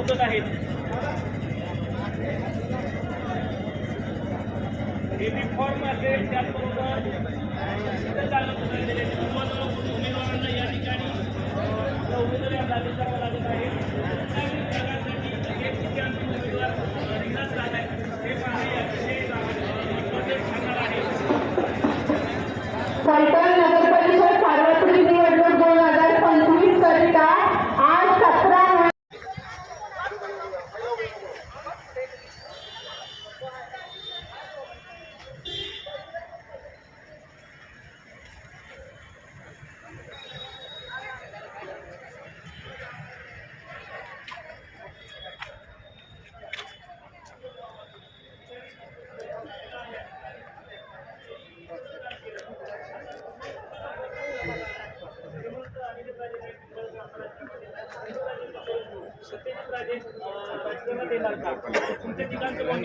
ठोकत आहेत baby form असेल त्याचबरोबर तिथं जाणं पुकारलेले आहेत. सर्व उमेदवारांना या ठिकाणी आपला उमेदवारी अर्ज दाखल करावा लागत आहे त्यावेळी जागांसाठी एक किती अंतिम उमेदवार अ, रिंगणात राहत आहे हे पाहणे अतिशय इम्पॉर्टंट ठरणार आहे फलटण नगर परिषद सार्वत्रिक निवडणूक दोन हजार पंचवीस करिता आज सतरा सत्यजित राजे अ, राजकारणात येणार का तुमच्या ठिकाणचं कोण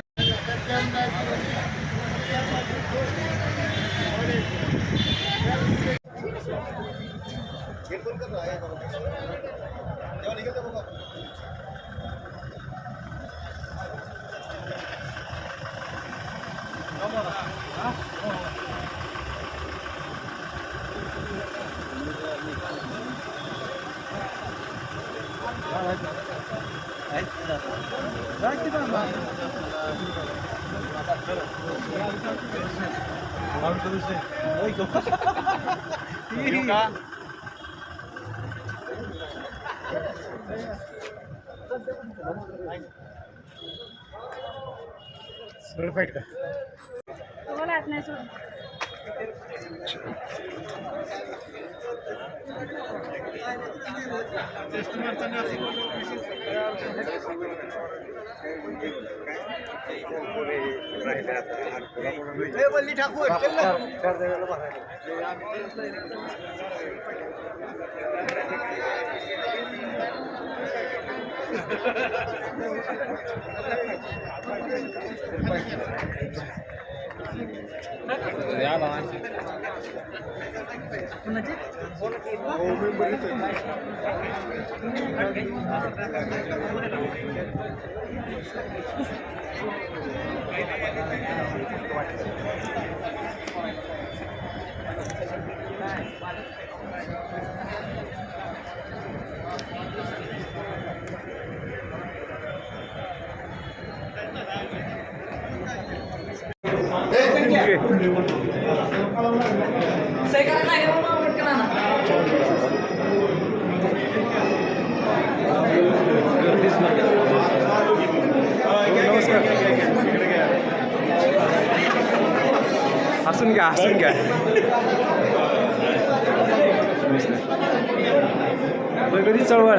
Oke, kita lanjut. नेमकं? मेंबर इकडे तुम्हाला नाही सोडून हसून घ्या हसून घ्या कधी चळवळ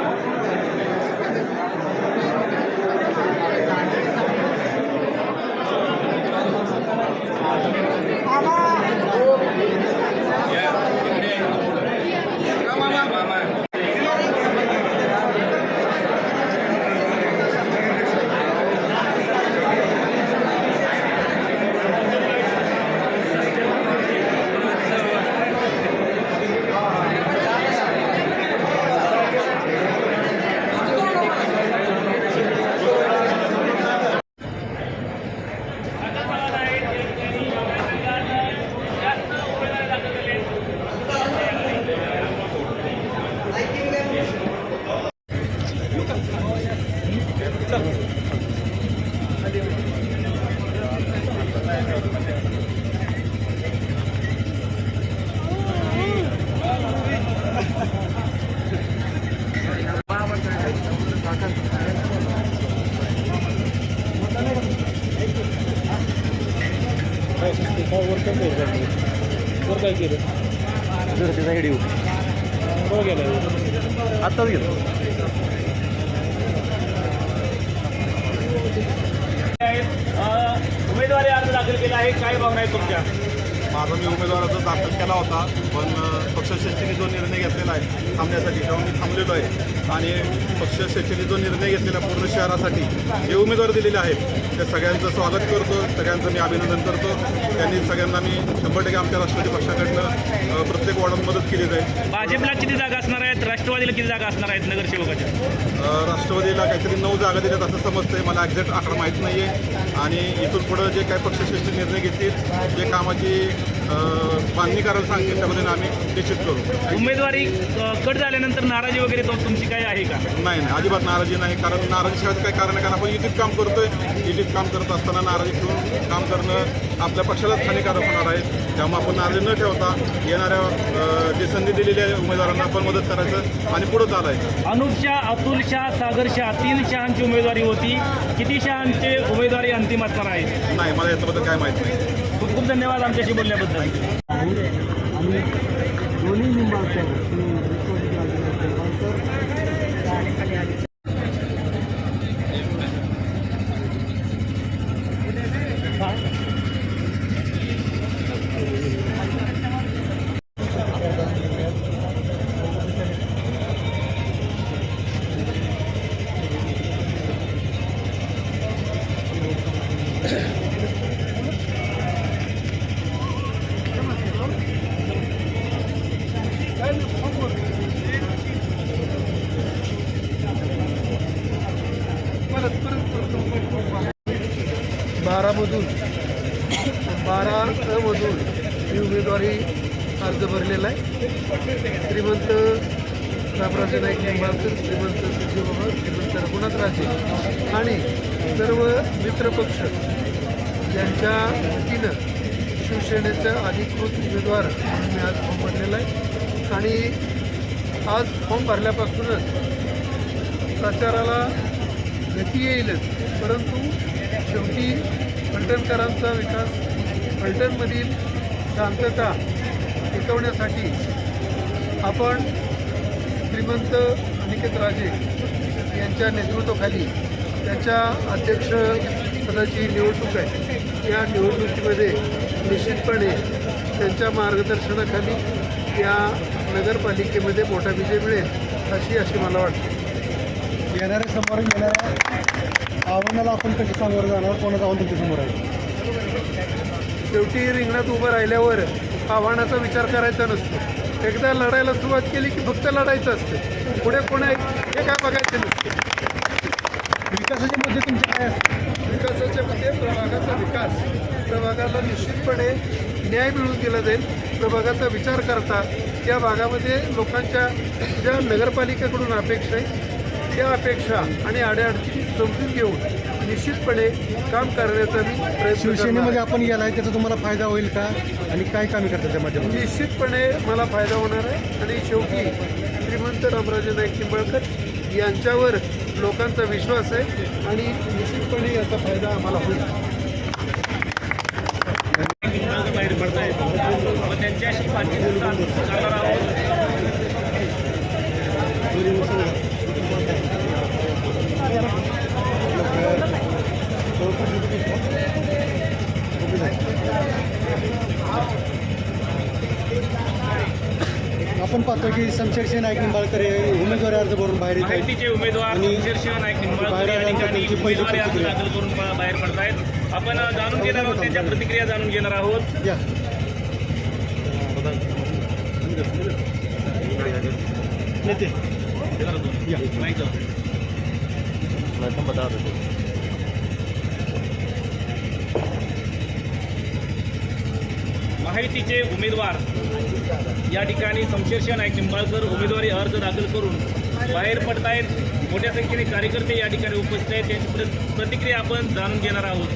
वरचं वर काय केलं त्याचा व्हिडिओ हो गेलं आत्ताच गेलो. उमेदवारी अर्ज दाखल केला आहे. काय भावना आहे तुमच्या? माझा मी उमेदवाराचा दाखल केला होता पण पक्षश्रेष्ठीने जो निर्णय घेतलेला आहे थांबण्यासाठी तेव्हा मी थांबलेलो आहे. आणि पक्षश्रेष्ठीने जो निर्णय घेतलेला पूर्ण शहरासाठी जे उमेदवार दिलेले आहेत त्या सगळ्यांचं स्वागत करतो. सगळ्यांचं मी अभिनंदन करतो. त्यांनी सगळ्यांना मी शंभर टक्के आमच्या राष्ट्रवादी पक्षाकडनं प्रत्येक वॉर्डात मदत केली जाईल भाजपला किती जागा असणार आहेत? राष्ट्रवादीला किती जागा असणार आहेत नगरसेवकाच्या? राष्ट्रवादीला काहीतरी नऊ जागा दिल्यात असं समजतंय. मला एक्झॅक्ट आकडा माहीत नाही आहे आणि इथून पुढं जे काही पक्षश्रेष्ठी निर्णय घेतील जे कामाची बांधणी करायला सांगतील त्या पद्धतीने आम्ही निश्चित करू. उमेदवारी कट झाल्यानंतर नाराजी वगैरे तुमची काय आहे का? नाही नाही अजिबात नाराजी नाही कारण नाराजी शिवाय काही कारण नाही. कारण आपण युतीत काम करतोय. युतीत काम करत असताना नाराजी ठेवून काम करणं आपल्या पक्षालाच हानिकारक होणार आहे. त्यामुळे आपण नाराजी न ठेवता येणाऱ्या जे संधी दिलेली आहे उमेदवारांना आपण मदत करायचं आणि पुढं चालायचं. अनुप शाह अतुल शाह सागर शाह तीन शहांची उमेदवारी होती. किती शहांचे उमेदवारी अंतिम असणार आहे नाही मला याच्याबद्दल काय माहीत नाही. खूप खूप धन्यवाद आमच्याशी बोलल्याबद्दल. बारामधून अर्ज भरलेला आहे. श्रीमंत रामराजे नाईक निंबाळकर श्रीमंत बाबा श्रीमंत रघुनाथ राजे आणि सर्व मित्रपक्ष यांच्या वतीनं शिवसेनेचा अधिकृत उमेदवार म्हणून मी आज फॉर्म भरलेला आहे. आणि आज फॉर्म भरल्यापासूनच प्रचाराला गती येईलच. परंतु शेवटी फलटणकरांचा विकास फलटणमधील शांतता टिकवण्यासाठी आपण श्रीमंत अनिकेत राजे यांच्या नेतृत्वाखाली त्यांच्या अध्यक्ष पदाची निवडणूक आहे. या निवडणुकीमध्ये निश्चितपणे त्यांच्या मार्गदर्शनाखाली या नगरपालिकेमध्ये मोठा विजय मिळेल अशी अशी मला वाटते. येणाऱ्या समोर येणाऱ्या आव्हानाला आपण कशी सामोरं जाणार? कोणाचं आव्हान तुमच्या आहे? शेवटी रिंगणात उभं राहिल्यावर आव्हानाचा विचार करायचा नसतो. एकदा लढायला सुरुवात केली की फक्त लढायचं असतं. पुढे कोण आहे हे काय बघायचं नसते. विकासाचे मुद्दे तुमचे काय असतात विकासाच्या मध्ये प्रभागाचा विकास. प्रभागाला निश्चितपणे न्याय मिळवून दिला जाईल. प्रभागाचा विचार करता त्या भागामध्ये लोकांच्या ज्या नगरपालिकेकडून अपेक्षा आहे त्या अपेक्षा आणि अडीअडचणी समजून घेऊन निश्चितपणे काम करण्याचा मी प्रयत्न शिवसेनेमध्ये आहे. आपण गेलाय त्याचा तुम्हाला फायदा होईल का? आणि काय कामे करतात त्या माध्यमातून? निश्चितपणे मला फायदा होणार आहे. आणि शेवटी श्रीमंत रामराजे नाईक निंबाळकर यांच्यावर लोकांचा विश्वास आहे. आणि निश्चितपणे याचा फायदा आम्हाला होईल बाहेर पडतायत आपण त्यांच्याशी बातचीत सा- करणार आहोत आपण शमशेरशी नाईक निंबाळकर हे उमेदवारी अर्ज भरून बाहेर येत आहेत. माहितीचे उमेदवार आणि शमशेरशिव नाईक निंबाळकर बाहेर या आल्यानंतर ठिकाणी त्यांची पहिली उमेदवारी अर्ज प्रतिक्रिया. दाखल करून बा- बाहेर पडतायत. आपण अ, जाणून घेणार आहोत त्यांच्या प्रतिक्रिया जाणून घेणार आहोत. या. नेते. माहिती जाऊ. माहितीचे उमेदवार. या ठिकाणी शमशेरशाह नाईक निंबाळकर उमेदवारी अर्ज दाखल करून बाहेर पडतायत. मोठ्या संख्येने कार्यकर्ते या ठिकाणी उपस्थित आहेत. त्यांची प्र- प्रतिक्रिया आपण जाणून घेणार आहोत.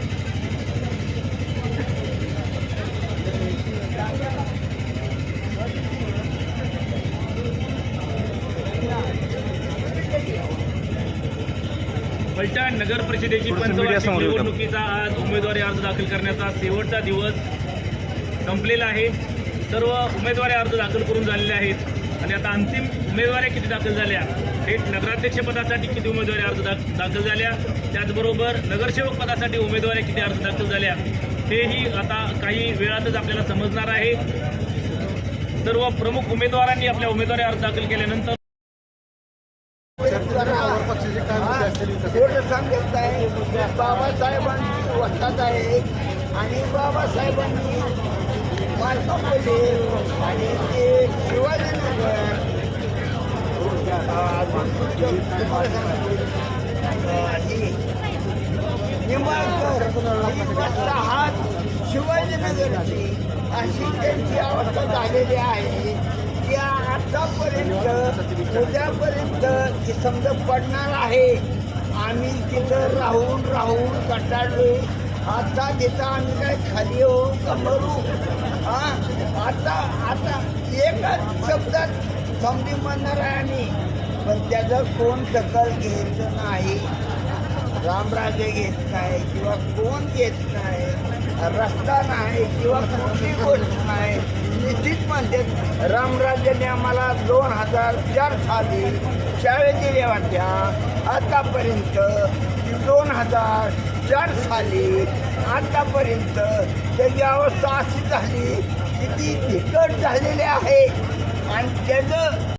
फलटण नगर परिषदेची पंचवार्षिक? निवडणुकीचा आज उमेदवारी अर्ज दाखल करण्याचा शेवटचा दिवस. संपलेला आहे. सर्व उमेदवारी अर्ज दाखल करून झालेले आहेत. आणि आता अंतिम उमेदवाऱ्या किती दाखल झाल्या हे नगराध्यक्षपदासाठी किती उमेदवारी अर्ज दाख दाखल झाल्या त्याचबरोबर नगरसेवक पदासाठी उमेदवाऱ्या किती अर्ज दाखल झाल्या हेही आता काही वेळातच आपल्याला समजणार आहे. सर्व प्रमुख उमेदवारांनी आपल्या उमेदवारी अर्ज दाखल केल्यानंतर बाबासाहेबांची वस्तात आहे आणि बाबासाहेबांनी मालकापले आणि ते शिवाजीनगर अं, तुम्हाला सांगतो, अं, निंबाळकर ही शिवाजीनगरची अशी त्यांची अवस्था झालेली आहे की आतापर्यंत उद्यापर्यंत ती समजा पडणार आहे आम्ही तिथं राहून राहून कटाळलोय आता तिथं आम्ही काय खाली हो का मरू? हा आता आता एकच शब्दात समजी म्हणणार आहे आम्ही. पण त्याचं कोण दखल घ्यायचं नाही. रामराजे घेत नाही किंवा कोण घेत नाही रस्ता नाही किंवा कुठली गोष्ट नाही. निश्चित म्हणते रामराजेने आम्हाला दोन हजार चार साली शाळेत दिल्या होत्या आतापर्यंत दोन हजार चार साली आतापर्यंत त्याची अवस्था अशी झाली की ती बिकट झालेली आहे. आणि त्याचं